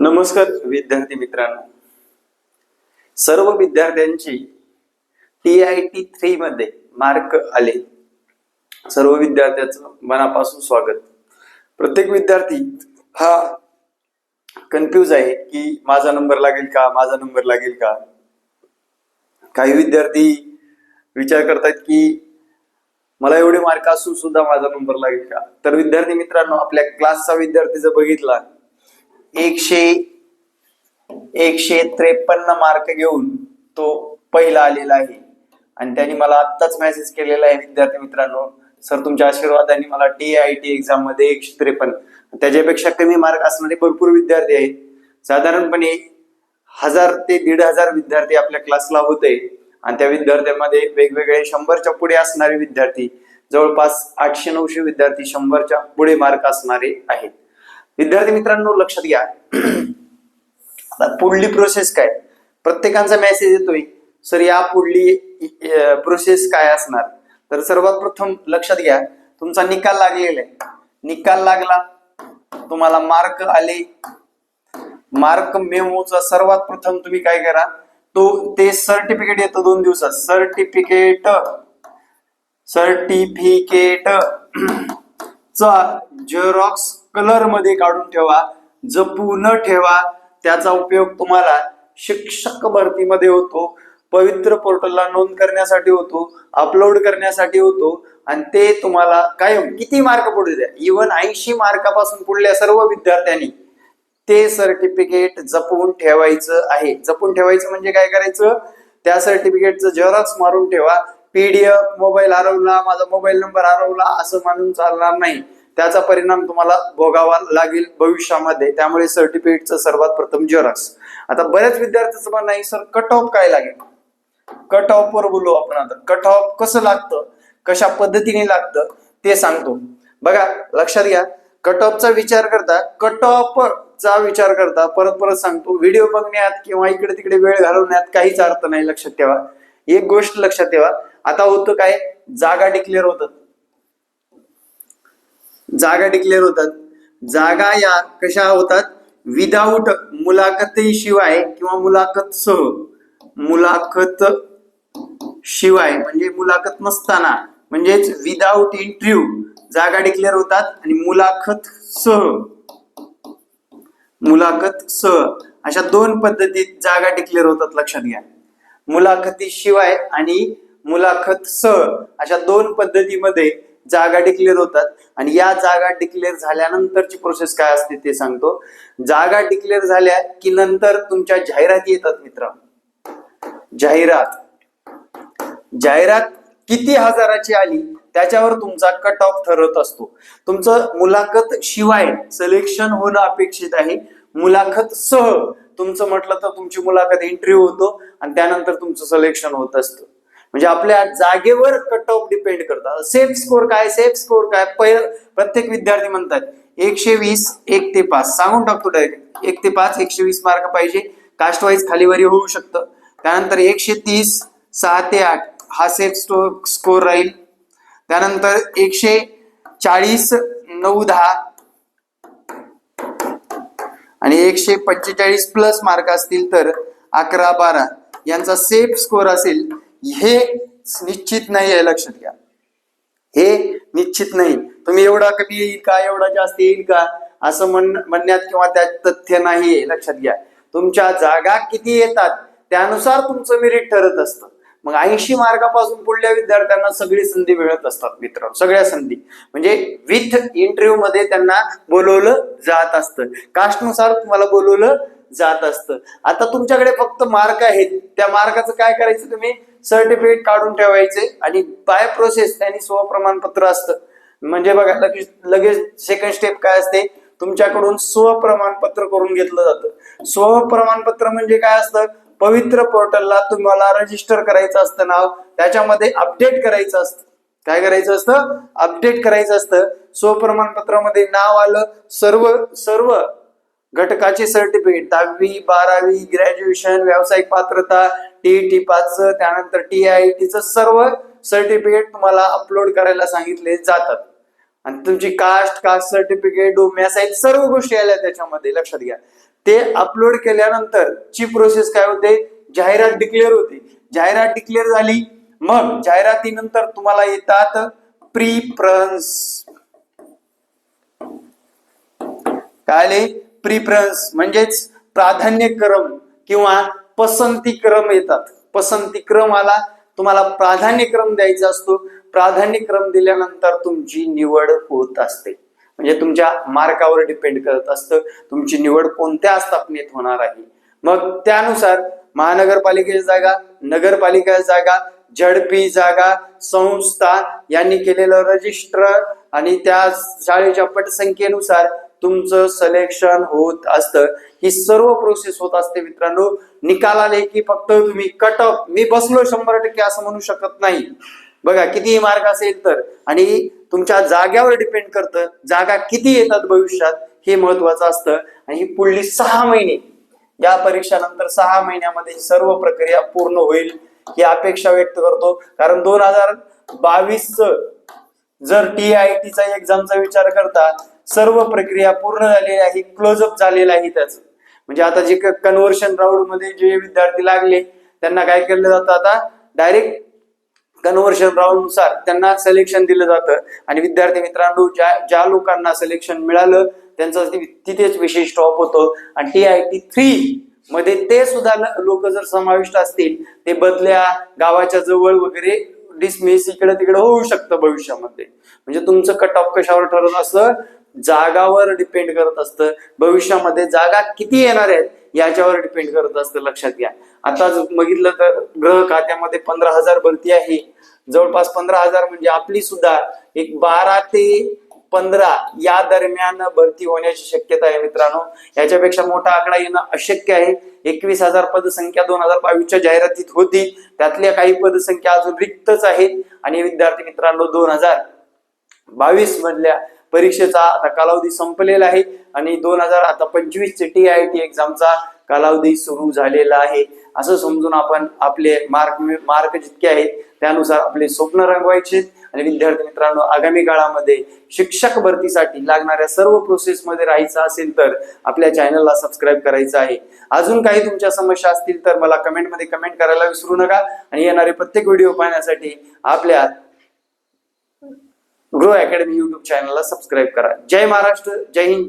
नमस्कार विद्यार्थी मित्रांनो. सर्व विद्यार्थ्यांची टी आय टी थ्री मध्ये मार्क आले. सर्व विद्यार्थ्यांचं मनापासून स्वागत. प्रत्येक विद्यार्थी हा कन्फ्यूज आहे की माझा नंबर लागेल का माझा नंबर लागेल का? काही विद्यार्थी विचार करतात की मला एवढे मार्क असून सुद्धा माझा नंबर लागेल का? तर विद्यार्थी मित्रांनो आपल्या क्लासचा विद्यार्थी जर बघितला एकशे एकशे त्रेपन्न मार्क घेऊन तो पहिला आलेला आहे. आणि त्यांनी मला आत्ताच मेसेज केलेला आहे विद्यार्थी मित्रांनो. सर तुमच्या आशीर्वादाने मला टी आय टी एक्झाममध्ये एकशे त्रेपन्न. त्याच्यापेक्षा कमी मार्क असणारे भरपूर विद्यार्थी आहेत. साधारणपणे हजार ते दीड हजार विद्यार्थी आपल्या क्लासला होते. आणि त्या विद्यार्थ्यांमध्ये वेगवेगळे शंभरच्या पुढे असणारे विद्यार्थी जवळपास आठशे नऊशे विद्यार्थी शंभरच्या पुढे मार्क असणारे आहेत. विद्यार्थी मित्रांनो लक्षात घ्या पुढली प्रोसेस काय? प्रत्येकांचा मेसेज येतोय. सर या पुढली प्रोसेस काय असणार? तर सर्वात प्रथम लक्षात घ्या तुमचा निकाल लागलेला आहे. निकाल लागला तुम्हाला मार्क आले. मार्क मेमोचा सर्वात प्रथम तुम्ही काय करा? तो ते सर्टिफिकेट येतं दोन दिवसात. सर्टिफिकेट सर्टिफिकेट चा झेरॉक्स कलरमध्ये काढून ठेवा जपून ठेवा. त्याचा उपयोग तुम्हाला शिक्षक भरतीमध्ये होतो पवित्र पोर्टलला नोंद करण्यासाठी होतो अपलोड करण्यासाठी होतो आणि ते तुम्हाला कायम किती मार्क पडू द्या इवन ऐंशी मार्कापासून पुढल्या सर्व विद्यार्थ्यांनी ते सर्टिफिकेट जपून ठेवायचं आहे. जपून ठेवायचं म्हणजे काय करायचं? त्या सर्टिफिकेटचं झेरॉक्स मारून ठेवा. पीडीएफ मोबाईल हरवला माझा मोबाईल नंबर हरवला असं मानून चालणार नाही. त्याचा परिणाम तुम्हाला भोगावा लागेल भविष्यामध्ये. त्यामुळे सर्टिफिकेटचं सर्वात प्रथम झेरॉक्स आता बऱ्याच विद्यार्थ्यांचं म्हणणं आहे सर कट ऑफ काय लागेल? कट ऑफ वर बोलू आपण आता. कट ऑफ कसं लागतं? कशा पद्धतीने लागतं? ते सांगतो. बघा लक्षात घ्या. कट ऑफचा विचार करता कट ऑफ चा विचार करता परत परत सांगतो. व्हिडिओ बघण्यात किंवा इकडे तिकडे वेळ घालवण्यात काहीच अर्थ नाही लक्षात ठेवा. एक गोष्ट लक्षात ठेवा. आता होतं काय? जागा डिक्लेअर होतात. जागा डिक्लेअर होतात. जागा या कशा होतात? विदाऊट मुलाखतीशिवाय किंवा मुलाखत सह. मुलाखत शिवाय म्हणजे मुलाखत नसताना. म्हणजेच विदाऊट इंटरव्ह्यू जागा डिक्लेअर होतात आणि मुलाखत सह. मुलाखत सह. अशा दोन पद्धतीत जागा डिक्लेअर होतात लक्षात घ्या. मुलाखतीशिवाय आणि मुलाखत सह अशा दोन पद्धतीमध्ये जागा डिक्लेअर होतात. आणि या जागा डिक्लेअर झाल्यानंतरची प्रोसेस काय असते ते सांगतो. जागा डिक्लेअर झाल्या की नंतर तुमच्या जाहिराती येतात मित्र. जाहिरात. जाहिरात किती हजाराची आली त्याच्यावर तुमचा कट ऑफ ठरत असतो. तुमचं मुलाखत शिवाय सिलेक्शन होणं अपेक्षित आहे. मुलाखत सह तुमचं म्हटलं तर तुमची मुलाखत इंटरव्ह्यू होतो आणि त्यानंतर तुमचं सिलेक्शन होत असतं. म्हणजे आपल्या जागेवर कट ऑफ डिपेंड करतात. सेफ स्कोर काय? सेफ स्कोर काय? पहिलं प्रत्येक विद्यार्थी म्हणतात एकशे वीस एक ते पाच. सांगून टाकतो डायरेक्ट एक ते पाच एकशे वीस मार्क पाहिजे. कास्ट वाईज खालीवरी होऊ शकतं. त्यानंतर एकशे तीस सहा ते आठ. हा सेफ स्कोर राहील. त्यानंतर एकशे चाळीस नऊ दहा. आणि एकशे पंचेचाळीस प्लस मार्क असतील तर अकरा बारा. यांचा सेफ स्कोर असेल हे निश्चित नाही आहे लक्षात घ्या. हे निश्चित नाही. तुम्ही एवढा कमी येईल का? एवढा जास्त येईल का? असं म्हण म्हणण्यात किंवा त्यात तथ्य नाही आहे लक्षात घ्या. तुमच्या जागा किती येतात त्यानुसार तुमचं मेरिट ठरत असतं. मग ऐंशी मार्कापासून पुढल्या विद्यार्थ्यांना सगळी संधी मिळत असतात मित्र. सगळ्या संधी. म्हणजे विथ इंटरव्ह्यू मध्ये त्यांना बोलवलं जात असतं. कास्टनुसार तुम्हाला बोलवलं जात असतं. आता तुमच्याकडे फक्त मार्क आहेत. त्या मार्काचं काय करायचं तुम्ही? सर्टिफिकेट काढून ठेवायचे आणि बाय प्रोसेस त्यांनी स्वप्रमाणपत्र असतं. म्हणजे बघा लगेच लगेच सेकंड स्टेप काय असते? तुमच्याकडून स्वप्रमाणपत्र करून घेतलं जातं. स्वप्रमाणपत्र म्हणजे काय असतं? पवित्र पोर्टलला तुम्हाला रजिस्टर करायचं असतं नाव. त्याच्यामध्ये अपडेट करायचं असतं. काय करायचं असतं? अपडेट करायचं असतं. स्वप्रमाणपत्रामध्ये नाव आलं. सर्व सर्व घटकाचे सर्टिफिकेट दहावी बारावी ग्रॅज्युएशन व्यावसायिक पात्रता टी पाच त्यानंतर टी आय टीचं सर्व सर्टिफिकेट तुम्हाला अपलोड करायला सांगितले जातात. आणि तुमची कास्ट कास्ट सर्टिफिकेट डोम्यास सर्व गोष्टी आल्या त्याच्यामध्ये लक्षात घ्या. ते अपलोड केल्यानंतर ची प्रोसेस काय होते? जाहिरात डिक्लेअर होते. जाहिरात डिक्लेअर झाली मग जाहिरातीनंतर तुम्हाला येतात प्रिफरन्स काय आले? प्रिफरन्स म्हणजेच प्राधान्यक्रम किंवा पसंतीक्रम येतात. पसंतीक्रम आला तुम्हाला प्राधान्यक्रम द्यायचा असतो. प्राधान्यक्रम दिल्यानंतर तुमची निवड होत असते. म्हणजे तुमच्या मार्कावर डिपेंड करत असतं. तुमची निवड कोणत्या आस्थापनेत होणार आहे? मग त्यानुसार महानगरपालिकेची जागा नगरपालिका जागा झडपी जागा संस्था यांनी केलेलं रजिस्टर आणि त्या शाळेच्या पटसंख्येनुसार तुमचं सिलेक्शन होत असतं. ही सर्व प्रोसेस होत असते मित्रांनो. निकाल आले की फक्त तुम्ही कट ऑफ मी बसलो शंभर टक्के असं म्हणू शकत नाही. बघा किती मार्क असेल तर. आणि तुमच्या जाग्यावर डिपेंड करतं. जागा किती येतात भविष्यात हे महत्वाचं असतं. आणि ही पुढली सहा महिने. या परीक्षानंतर सहा महिन्यामध्ये ही सर्व प्रक्रिया पूर्ण होईल ही अपेक्षा व्यक्त करतो. कारण दोन हजार बावीस जर टी आय टीचा एक्झामचा विचार करता सर्व प्रक्रिया पूर्ण झालेली आहे क्लोजअप झालेलं आहे त्याचं. म्हणजे आता जे कन्व्हर्शन राऊंडमध्ये जे विद्यार्थी लागले त्यांना काय केलं जातं आता? डायरेक्ट कन्व्हर्शन राऊंडनुसार त्यांना सिलेक्शन दिलं जातं. आणि विद्यार्थी मित्रांनो ज्या ज्या लोकांना सिलेक्शन मिळालं त्यांचं तिथेच विशेष स्टॉप होतो. आणि टी आय टी थ्री मध्ये ते सुद्धा लोक जर समाविष्ट असतील ते बदल्या गावाच्या जवळ वगैरे डिसमिस इकडे तिकडे होऊ शकतं भविष्यामध्ये. म्हणजे तुमचं कट ऑफ कशावर ठरत असतं? जागावर डिपेंड करत असतं. भविष्यामध्ये जागा किती येणार आहेत याच्यावर डिपेंड करत असतं. लक्षात घ्या. आता बघितलं तर ग्रह खात्यामध्ये पंधरा हजार भरती आहे. जवळपास पंधरा हजार म्हणजे आपली सुद्धा एक बारा ते पंधरा या दरम्यान भरती होण्याची शक्यता आहे मित्रांनो. याच्यापेक्षा मोठा आकडा येणं अशक्य आहे. एकवीस हजार पदसंख्या दोन हजार बावीसच्या जाहिरातीत होती. त्यातल्या काही पदसंख्या अजून रिक्तच आहेत. आणि विद्यार्थी मित्रांनो दोन हजार बावीस मधल्या परीक्षेचा आता कालावधी संपलेला आहे आणि दोन हजार आता पंचवीसचे टी आय टी एक्झामचा कालावधी सुरू झालेला आहे. असं समजून आपण आपले मार्क मार्क जितके आहेत त्यानुसार आपले स्वप्न रंगवायचे आणि विद्यार्थी मित्रांनो आगामी काळामध्ये शिक्षक भरतीसाठी लागणाऱ्या सर्व प्रोसेस मध्ये राहायचं असेल तर आपल्या चॅनलला सबस्क्राईब करायचं आहे. अजून काही तुमच्या समस्या असतील तर मला कमेंटमध्ये कमेंट करायला विसरू नका आणि येणारे प्रत्येक व्हिडिओ पाहण्यासाठी आपल्या ग्रो अकॅडमी युट्यूब चॅनलला सबस्क्राईब करा. जय महाराष्ट्र जय हिंद.